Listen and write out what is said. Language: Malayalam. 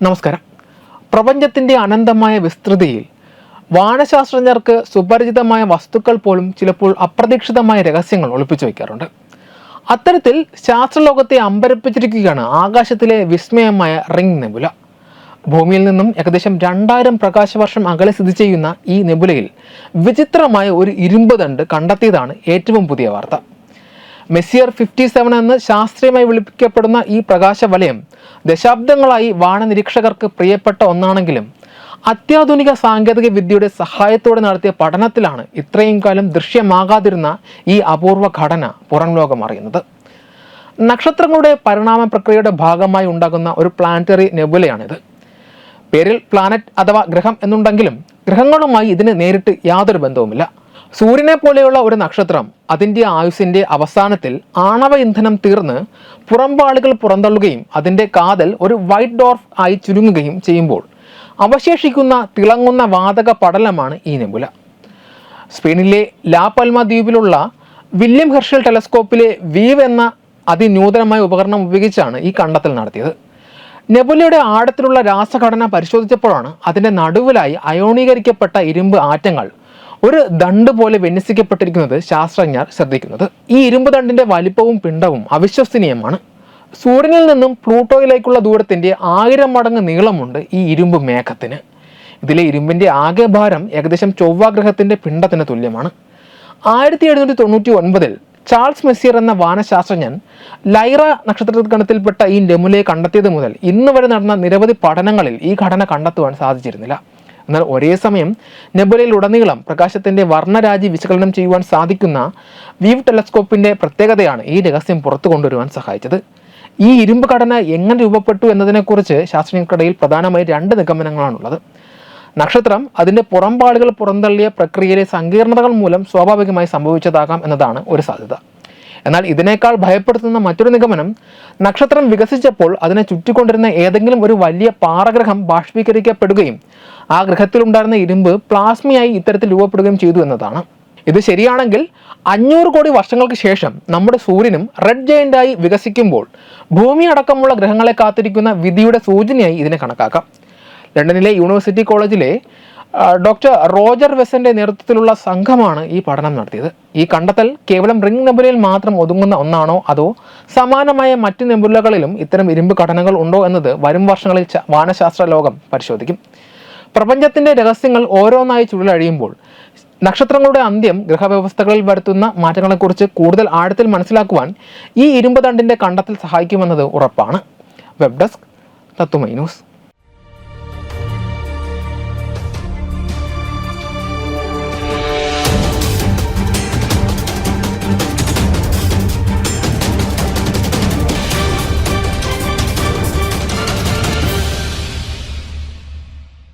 നമസ്കാരം. പ്രപഞ്ചത്തിന്റെ അനന്തമായ വിസ്തൃതിയിൽ വാനശാസ്ത്രജ്ഞർക്ക് സുപരിചിതമായ വസ്തുക്കൾ പോലും ചിലപ്പോൾ അപ്രതീക്ഷിതമായ രഹസ്യങ്ങൾ ഒളിപ്പിച്ചു വയ്ക്കാറുണ്ട്. അത്തരത്തിൽ ശാസ്ത്രലോകത്തെ അമ്പരപ്പിച്ചിരിക്കുകയാണ് ആകാശത്തിലെ വിസ്മയമായ റിംഗ് നെബുല. ഭൂമിയിൽ നിന്നും ഏകദേശം രണ്ടായിരം പ്രകാശവർഷം അകലെ സ്ഥിതി ചെയ്യുന്ന ഈ നെബുലയിൽ വിചിത്രമായ ഒരു ഇരുമ്പ് ദണ്ട് കണ്ടെത്തിയതാണ് ഏറ്റവും പുതിയ വാർത്ത. മെസ്സിയർ ഫിഫ്റ്റി സെവൻ എന്ന് ശാസ്ത്രീയമായി വിളിക്കപ്പെടുന്ന ഈ പ്രകാശ വലയം ദശാബ്ദങ്ങളായി വാനനിരീക്ഷകർക്ക് പ്രിയപ്പെട്ട ഒന്നാണെങ്കിലും അത്യാധുനിക സാങ്കേതിക വിദ്യയുടെ സഹായത്തോടെ നടത്തിയ പഠനത്തിലാണ് ഇത്രയും കാലം ദൃശ്യമാകാതിരുന്ന ഈ അപൂർവ ഘടന പുറം ലോകം അറിയുന്നത്. നക്ഷത്രങ്ങളുടെ പരിണാമ പ്രക്രിയയുടെ ഭാഗമായി ഉണ്ടാകുന്ന ഒരു പ്ലാനറ്ററി നെബുലയാണിത് പേരിൽ പ്ലാനറ്റ് അഥവാ ഗ്രഹം എന്നുണ്ടെങ്കിലും ഗ്രഹങ്ങളുമായി ഇതിന് നേരിട്ട് യാതൊരു ബന്ധവുമില്ല. സൂര്യനെ പോലെയുള്ള ഒരു നക്ഷത്രം അതിന്റെ ആയുസിന്റെ അവസാനത്തിൽ ആണവ ഇന്ധനം തീർന്ന് പുറംപാളികൾ പുറന്തള്ളുകയും അതിന്റെ കാതൽ ഒരു വൈറ്റ് ഡോർഫ് ആയി ചുരുങ്ങുകയും ചെയ്യുമ്പോൾ അവശേഷിക്കുന്ന തിളങ്ങുന്ന വാതക പടലമാണ് ഈ നെബുല. സ്പെയിനിലെ ലാ പൽമ ദ്വീപിലുള്ള വില്യം ഹെർഷൽ ടെലസ്കോപ്പിലെ വീവ് എന്ന അതിനൂതനമായ ഉപകരണം ഉപയോഗിച്ചാണ് ഈ കണ്ടെത്തൽ നടത്തിയത്. നെബുലയുടെ ആഴത്തിലുള്ള രാസഘടന പരിശോധിച്ചപ്പോഴാണ് അതിന്റെ നടുവിലായി അയോണീകരിക്കപ്പെട്ട ഇരുമ്പ് ആറ്റങ്ങൾ ഒരു ദണ്ട് പോലെ വിന്യസിക്കപ്പെട്ടിരിക്കുന്നത് ശാസ്ത്രജ്ഞർ ശ്രദ്ധിക്കുന്നത്. ഈ ഇരുമ്പ് ദണ്ടിന്റെ വലിപ്പവും പിണ്ടവും അവിശ്വസനീയമാണ്. സൂര്യനിൽ നിന്നും പ്ലൂട്ടോയിലേക്കുള്ള ദൂരത്തിന്റെ ആയിരം മടങ്ങ് നീളമുണ്ട് ഈ ഇരുമ്പ് മേഘത്തിന്. ഇതിലെ ഇരുമ്പിന്റെ ആകെ ഭാരം ഏകദേശം ചൊവ്വാഗ്രഹത്തിന്റെ പിണ്ടത്തിന് തുല്യമാണ്. ആയിരത്തി എഴുന്നൂറ്റി തൊണ്ണൂറ്റി ഒൻപതിൽ ചാൾസ് മെസ്സിയർ എന്ന വാനശാസ്ത്രജ്ഞൻ ലൈറ നക്ഷത്രഗണത്തിൽപ്പെട്ട ഈ ലെമുലയെ കണ്ടെത്തിയത് മുതൽ ഇന്ന് വരെ നടന്ന നിരവധി പഠനങ്ങളിൽ ഈ ഘടന കണ്ടെത്തുവാൻ സാധിച്ചിരുന്നില്ല. എന്നാൽ ഒരേ സമയം നെബുലയിൽ ഉടനീളം പ്രകാശത്തിന്റെ വർണരാജി വിശകലനം ചെയ്യുവാൻ സാധിക്കുന്ന വീവ് ടെലസ്കോപ്പിന്റെ പ്രത്യേകതയാണ് ഈ രഹസ്യം പുറത്തു കൊണ്ടുവരുവാൻ സഹായിച്ചത്. ഈ ഇരുമ്പ് ഘടന എങ്ങനെ രൂപപ്പെട്ടു എന്നതിനെക്കുറിച്ച് ശാസ്ത്രജ്ഞർക്കിടയിൽ പ്രധാനമായി രണ്ട് നിഗമനങ്ങളാണുള്ളത്. നക്ഷത്രം അതിന്റെ പുറംപാടുകൾ പുറന്തള്ളിയ പ്രക്രിയയിലെ സങ്കീർണതകൾ മൂലം സ്വാഭാവികമായി സംഭവിച്ചതാകാം എന്നതാണ് ഒരു സാധ്യത. എന്നാൽ ഇതിനേക്കാൾ ഭയപ്പെടുത്തുന്ന മറ്റൊരു നിഗമനം നക്ഷത്രം വികസിച്ചപ്പോൾ അതിനെ ചുറ്റിക്കൊണ്ടിരുന്ന ഏതെങ്കിലും ഒരു വലിയ പാറഗ്രഹം ബാഷ്പീകരിക്കപ്പെടുകയും ആ ഗ്രഹത്തിലുണ്ടായിരുന്ന ഇരുമ്പ് പ്ലാസ്മയായി ഇത്തരത്തിൽ രൂപപ്പെടുകയും ചെയ്തു എന്നതാണ്. ഇത് ശരിയാണെങ്കിൽ അഞ്ഞൂറ് കോടി വർഷങ്ങൾക്ക് ശേഷം നമ്മുടെ സൂര്യനും റെഡ് ജയന്റായി വികസിക്കുമ്പോൾ ഭൂമി അടക്കമുള്ള ഗ്രഹങ്ങളെ കാത്തിരിക്കുന്ന വിധിയുടെ സൂചനയായി ഇതിനെ കണക്കാക്കാം. ലണ്ടനിലെ യൂണിവേഴ്സിറ്റി കോളേജിലെ ഡോക്ടർ റോജർ വെസന്റെ നേതൃത്വത്തിലുള്ള സംഘമാണ് ഈ പഠനം നടത്തിയത്. ഈ കണ്ടെത്തൽ കേവലം റിംഗ് നെബുലയിൽ മാത്രം ഒതുങ്ങുന്ന ഒന്നാണോ അതോ സമാനമായ മറ്റ് നെബുലകളിലും ഇത്തരം ഇരുമ്പ് ഘടനകൾ ഉണ്ടോ എന്നത് വരും വർഷങ്ങളിൽ വാനശാസ്ത്ര ലോകം പരിശോധിക്കും. പ്രപഞ്ചത്തിന്റെ രഹസ്യങ്ങൾ ഓരോന്നായി ചുഴലഴിയുമ്പോൾ നക്ഷത്രങ്ങളുടെ അന്ത്യം ഗ്രഹവ്യവസ്ഥകളിൽ വരുത്തുന്ന മാറ്റങ്ങളെക്കുറിച്ച് കൂടുതൽ ആഴത്തിൽ മനസ്സിലാക്കുവാൻ ഈ ഇരുമ്പ് തണ്ടിന്റെ കണ്ടെത്തൽ സഹായിക്കുമെന്നത് ഉറപ്പാണ്. വെബ് ഡെസ്ക് തത്തുമൈ ന്യൂസ്